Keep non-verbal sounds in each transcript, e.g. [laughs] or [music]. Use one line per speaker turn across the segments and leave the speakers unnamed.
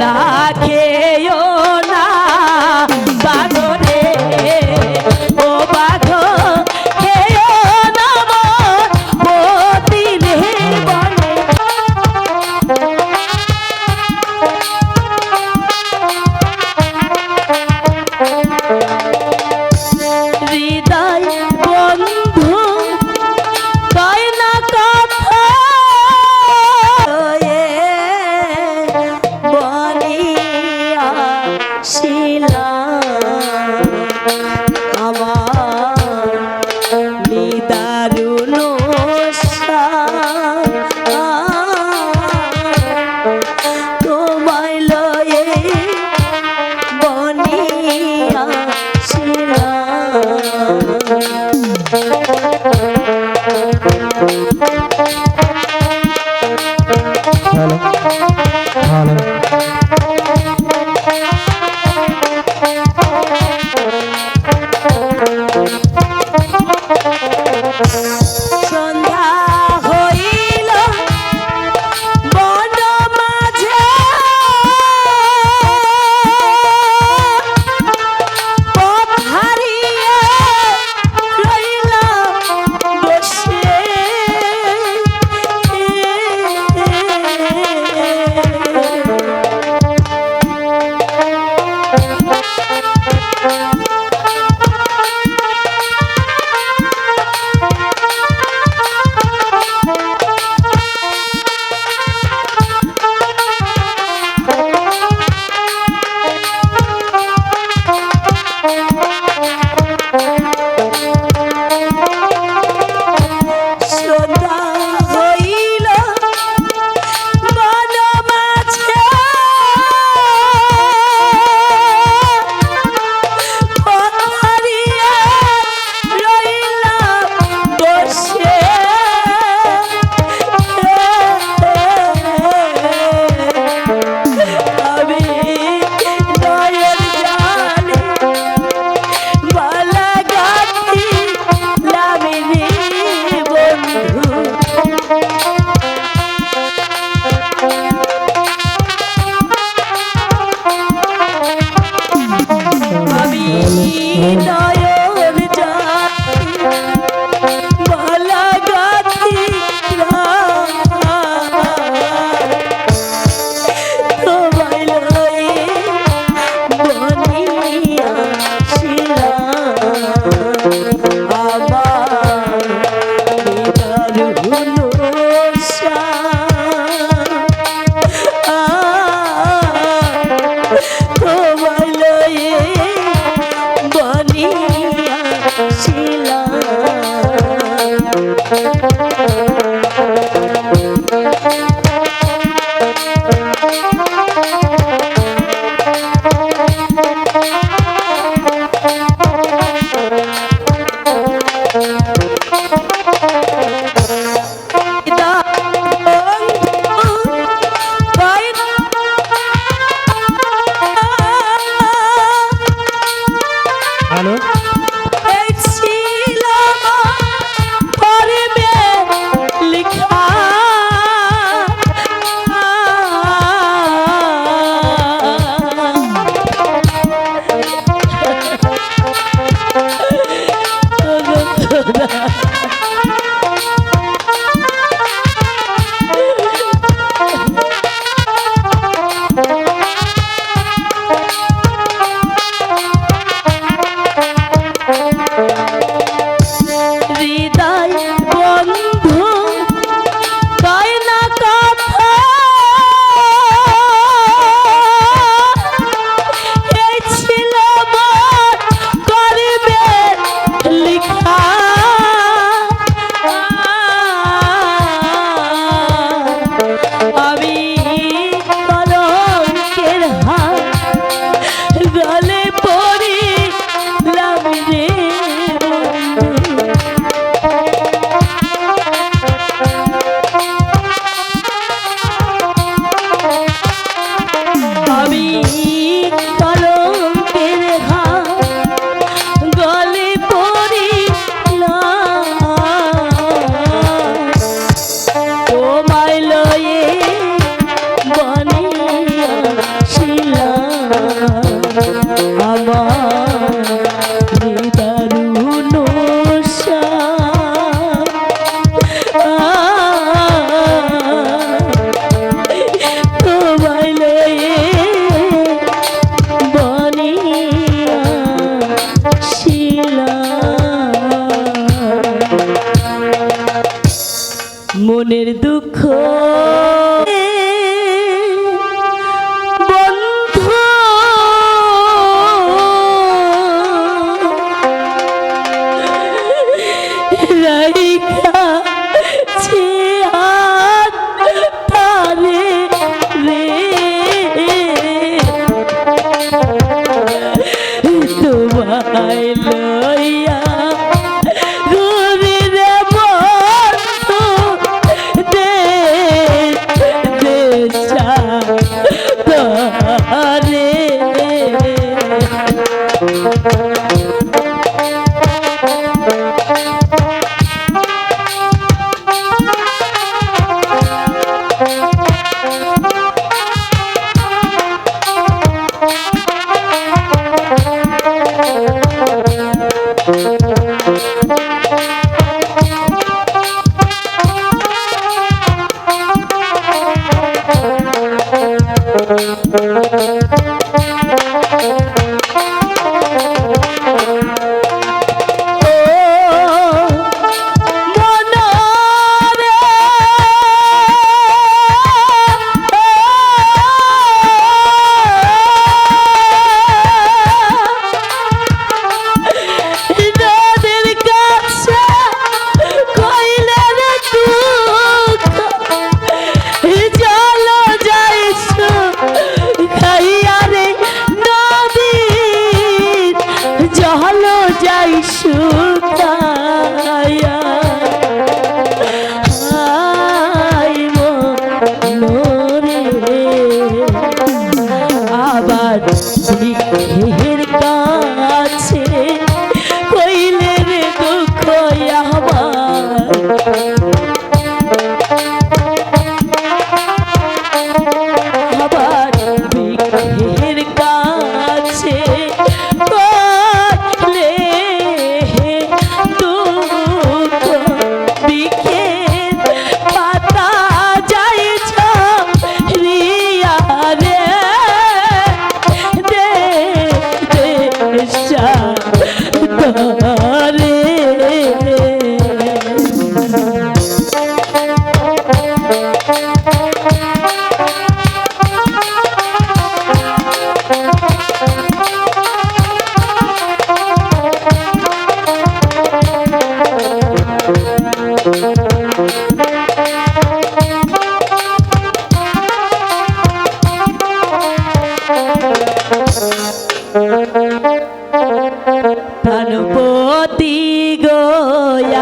না খে Lord.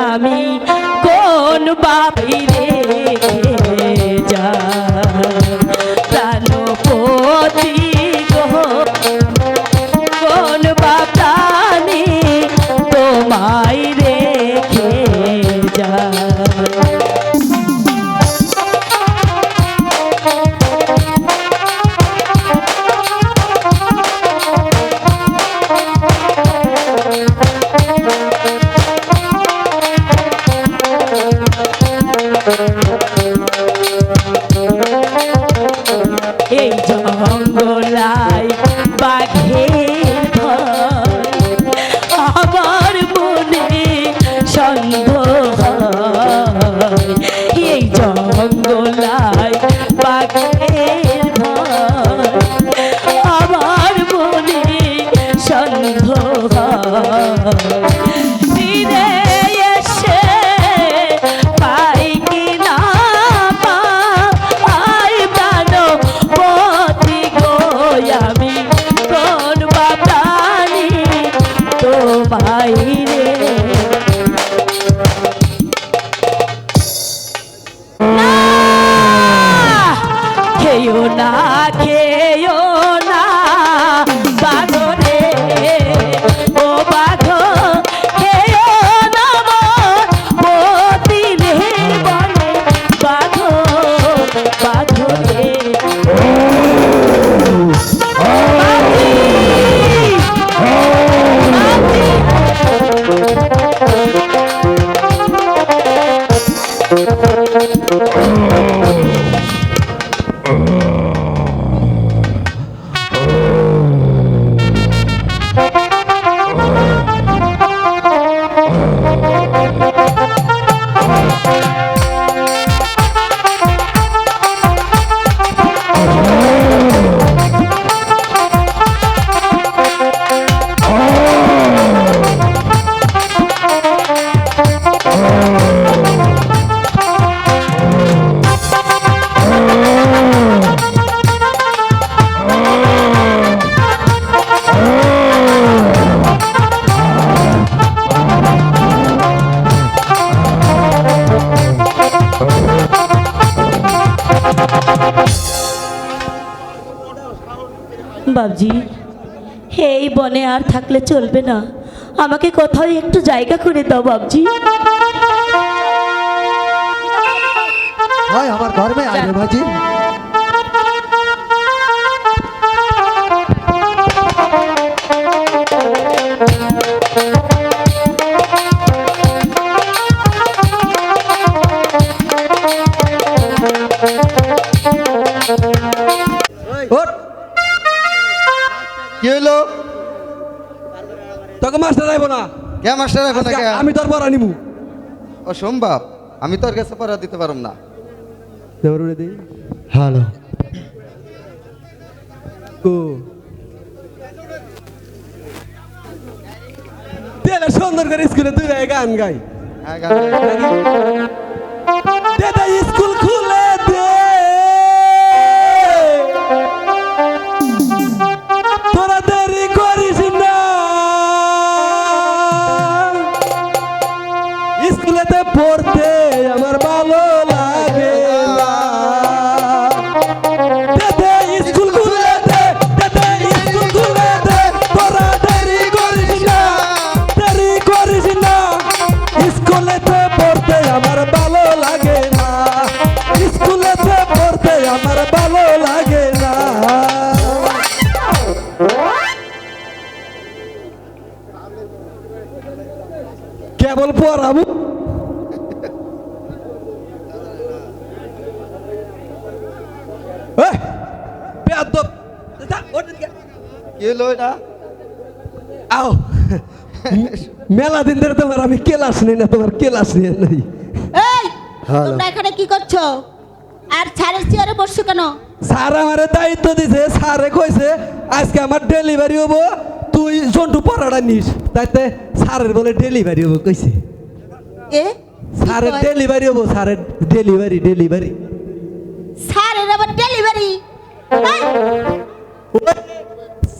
আমি কোন বাপি রে? আমার মনে সন্দেহ বাবজি। এই বনে আর থাকলে চলবে না। আমাকে কোথাও একটু জায়গা করে দাও, বাবজি।
আমার ঘর মে আরে
বাজি মাস্টার আইব না।
কে মাস্টার এখন
আজকে আমি তোর পর আনিমু
অসম্ভব আমি তোর কাছে পড়া দিতে পারম না।
দেবরে দেই
হ্যালো।
ও তেলে সুন্দর করে স্কুলে তুই গান গাই।
হ্যাঁ গান
কেবল পড়াবো মেলা দিন ধরে তোমার আমি কেলাস নেই না তোমার কেলাস নিয়ে নাই।
তোমরা এখানে কি করছ? আর ছাড়ের চেয়ারে বসছো কেন?
স্যার আমারে দায়িত্ব দিছে স্যারে কইছে আজকে আমার ডেলিভারি হব তুই জন্টু পড়াটা নিস। তাইতে স্যারের বলে ডেলিভারি হব কইছে।
এ?
স্যারের ডেলিভারি হব স্যারের ডেলিভারি ডেলিভারি
স্যারের আবার ডেলিভারি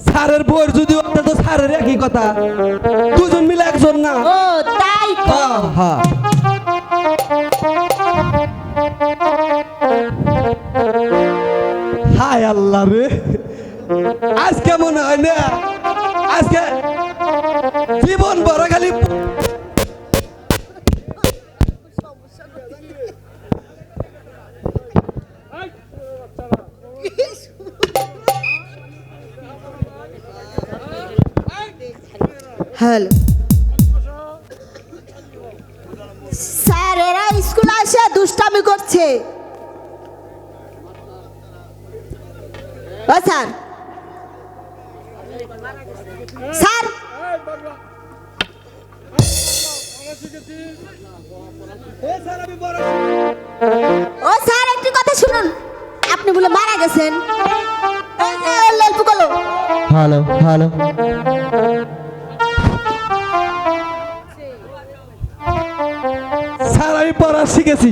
স্যারের বউর যদি হতো তো স্যারের একই কথা। দুজন মিলে একজন না।
ও তাই তো।
হ্যাঁ, হ্যাঁ। হায় আল্লাহ রে। আজকে মনে হয় না আজকে জীবন খালি
হ্যালো। স্যার এরা স্কুল আসে দুষ্টামি করছে। ও স্যার। ও স্যার, একটি কথা শুনুন। আপনি বলে মারা গেছেন।
Hello hello. স্যার, আমি পড়া শিখেছি।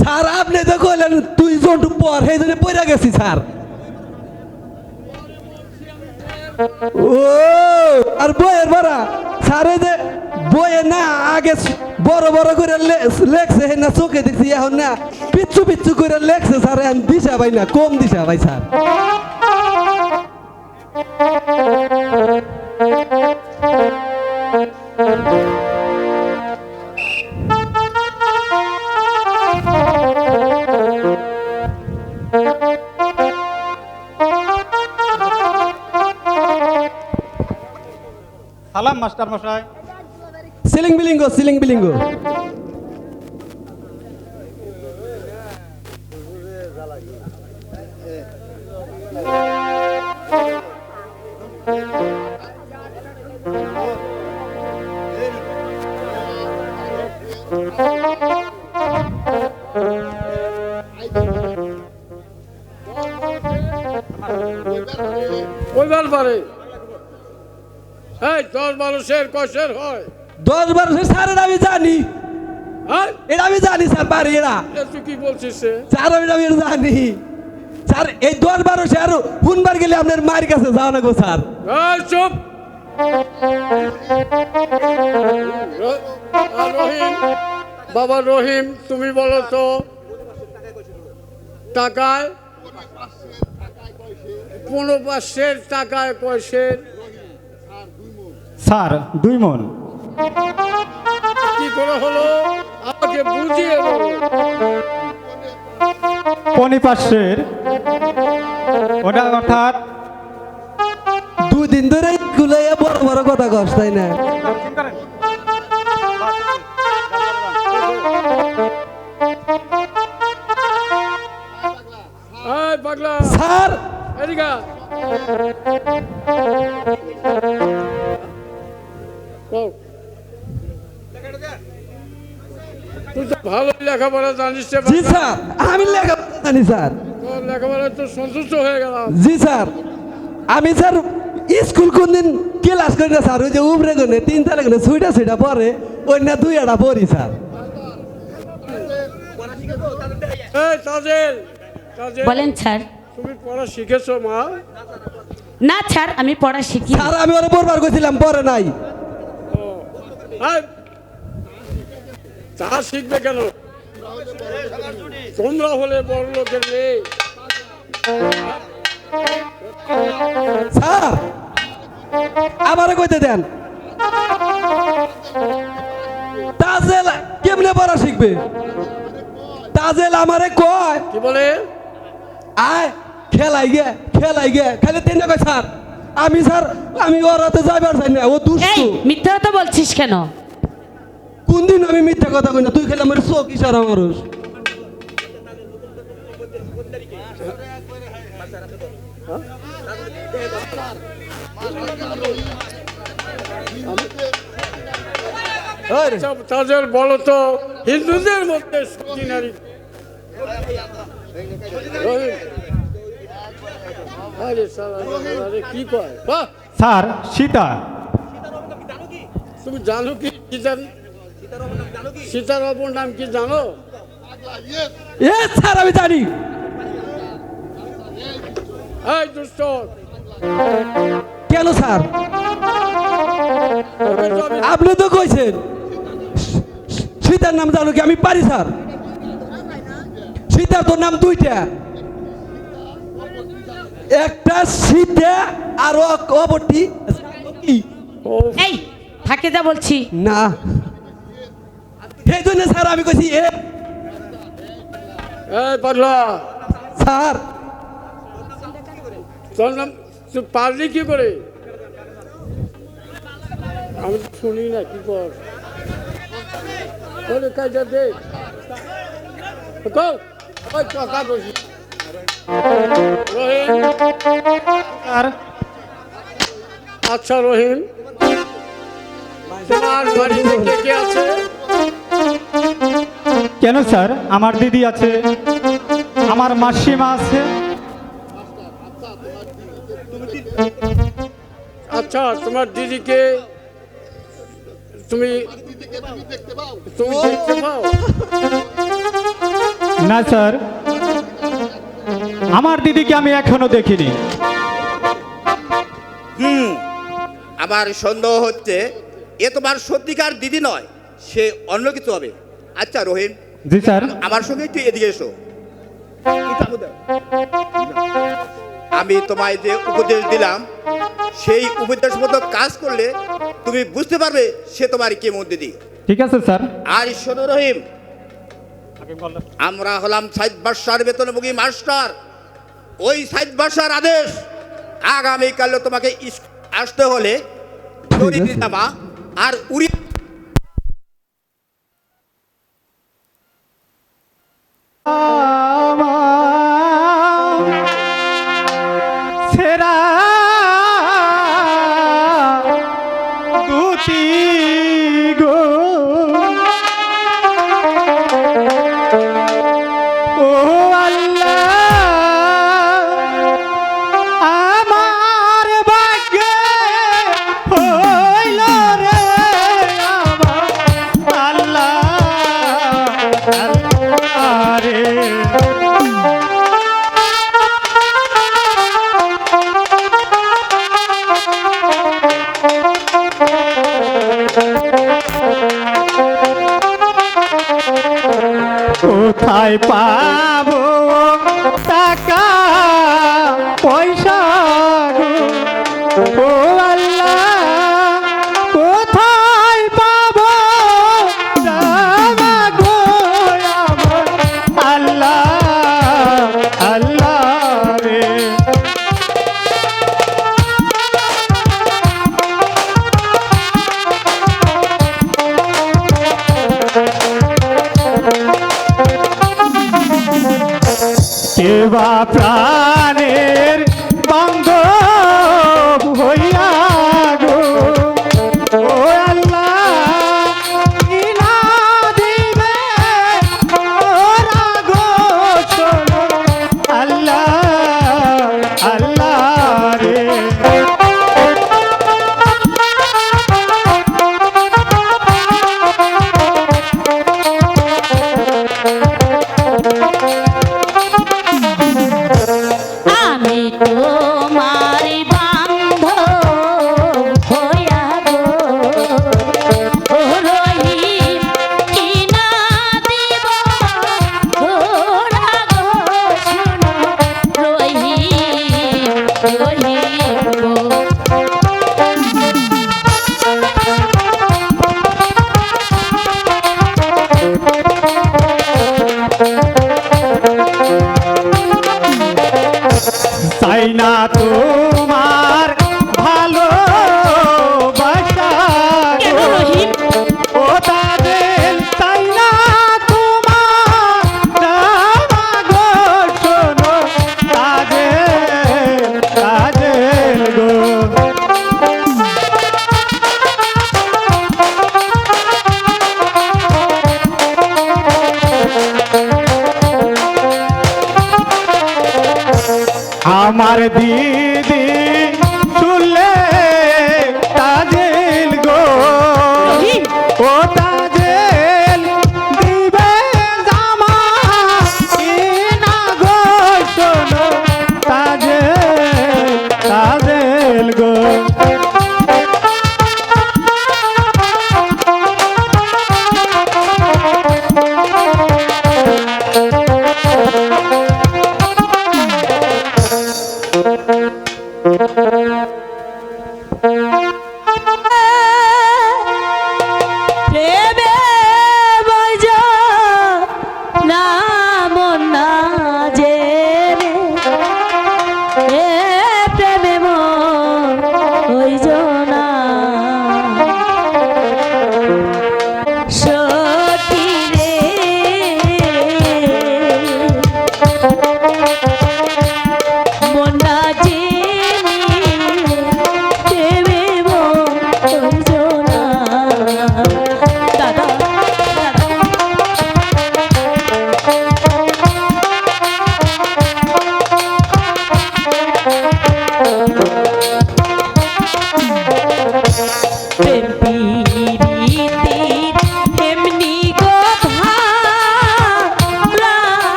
স্যার, আপনি তো কইলেন তুই জন্টু পর সেই জন্য পড়া গেছি, স্যার। ও আর বইয়ের বাড়া সারে যে বইয়ে না, আগে বড় বড় করে লেখছে না, চোখে দেখছি, এখন না, পিচ্ছু পিচ্ছু করে লেখছে স্যার এখন দিশা ভাই না, কম দিশা ভাই স্যার।
সালাম মাস্টার মশাই
সিলিং বিলিঙ্গ সিলিং বিলিঙ্গ।
মানুষের কষের হয়।
দশ বারো স্যার এটা আমি জানি।
হ্যাঁ?
এটা আমি জানি স্যার পারি এরা
তুই কি বলছিস
স্যার আমি আমি জানি। স্যার এই দশ বারো স্যার শুনবার গেলে আপনার মায়ের কাছে যাও না গো স্যার।
চুপ! রহিম বাবা রহিম তুমি বলো তো টাকায় পনেরো পাঁচশের টাকায় কয়সের
স্যার দুই মন।
কি করে হলো? আমাকে বুঝিয়ে বলো।
ওটা অর্থাৎ
দুই দিন ধরে গুলাইয়া বড় বড় কথা কস তাই না? স্যার।
তুই তো ভালো লেখাপড়া জানিস
জি স্যার আমি লেখা জানি স্যার।
তোর লেখাপড়ায় তো সন্তুষ্ট হয়ে গেলাম।
জি স্যার আমি স্যার স্কুল কোন দিন ক্লাস করি না স্যার ওই যে উপরে গনে তিন তালে গনে ছুইটা ছুইটা পরে অন্য দুই একটা পড়ি স্যার।
বলেন স্যার।
তুমি পড়া শিখেছো মা?
না স্যার আমি পড়া শিখি
স্যার আমি ওরা পড়বার গেছিলাম পরে নাই।
তা শিখবে কেন? তোমরা হলে বড় লোকের মেয়ে।
আমারে কইতে দেন। তাজেল কেমনে পড়া শিখবে? তাজেল আমারে কয়
কি বলে?
আয় খেলাই গে খেলাই গে। খালি তিনটা কয় স্যার। আমি স্যার আমি ওরাতে যাইবার চাই না ও
এই
দুষ্ট
মিথ্যা কথা বলছিস কেন?
কোন দিন আমি মিথ্যা কথা কই না? তুই খেলে আমার চোখ ইশারা মানুষ
আচ্ছা, তাজেল বলো তো হিন্দুদের মধ্যে সতী নারী রহিম। আরে শালা, আরে কি কয়?
স্যার সীতা।
তুমি জানো কি সীতার? সীতার অপর নাম কি জানো?
এ স্যার আমি জানি।
এই দুষ্ট।
কেন স্যার? আপনি তো কইছেন। সীতার নাম জানো কি? আমি পারি স্যার। সীতার তো নাম দুইটা। একটা সীতা আর কি?
এই থাকে যা বলছি।
না। সেই জন্য স্যার আমি কইছি এ
এই পাগলা।
স্যার।
তোর নাম তুই পারলি কি করে? আমি তো শুনি না কি কর? বলে কাজে দে। কও
আর
আচ্ছা রহিম। তোমার বাড়িতে কে কে আছে?
কেন স্যার? আমার দিদি আছে আমার মাসিমা আছে।
আচ্ছা তোমার দিদিকে তুমি তুমি দেখতে পাও?
না স্যার। আমার দিদিকে আমি এখনও দেখিনি।
হুম আমার সন্দেহ হচ্ছে এ তোমার সত্যিকার দিদি নয় সে অন্য কিছু হবে। আচ্ছা রহিম
জি স্যার।
আমার সঙ্গে একটু এদিকে এসো। আমি তোমায় যে উপদেশ দিলাম সেই উপদেশ মতো কাজ করলে তুমি বুঝতে পারবে সে তোমার কেমন দিদি।
ঠিক আছে স্যার।
আর শোনো রহিম আমরা হলাম সাইদ বাসার বেতনভোগী মাস্টার। ওই সাইদ বাসার আদেশ আগামীকাল তোমাকে আসতে হলে জামা আর উড়ি
সেরা কোথায় পাবো?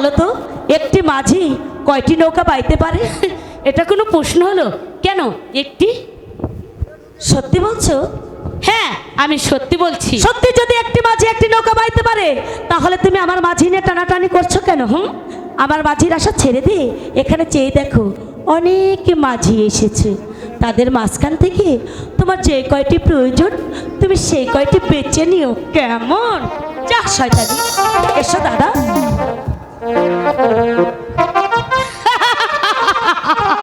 বলো
তো একটি মাঝি কয়টি নৌকা পাইতে পারে? [laughs]
এটা কোনো প্রশ্ন হলো। কেন? একটি?
সত্যি বলছো?
হ্যাঁ আমি সত্যি বলছি।
সত্যি যদি একটি মাঝি একটি নৌকা বাইতে পারে তাহলে তুমি আমার মাঝি নিয়ে টানাটানি করছ কেন হুম? আমার মাঝির আশা ছেড়ে দিয়ে এখানে চেয়ে দেখো অনেক মাঝি এসেছে। তাদের মাঝখান থেকে তোমার যে কয়টি প্রয়োজন তুমি সেই কয়টি বেছে নিও। কেমন? যা শয়তানি। এসো দাদা। はははははははははは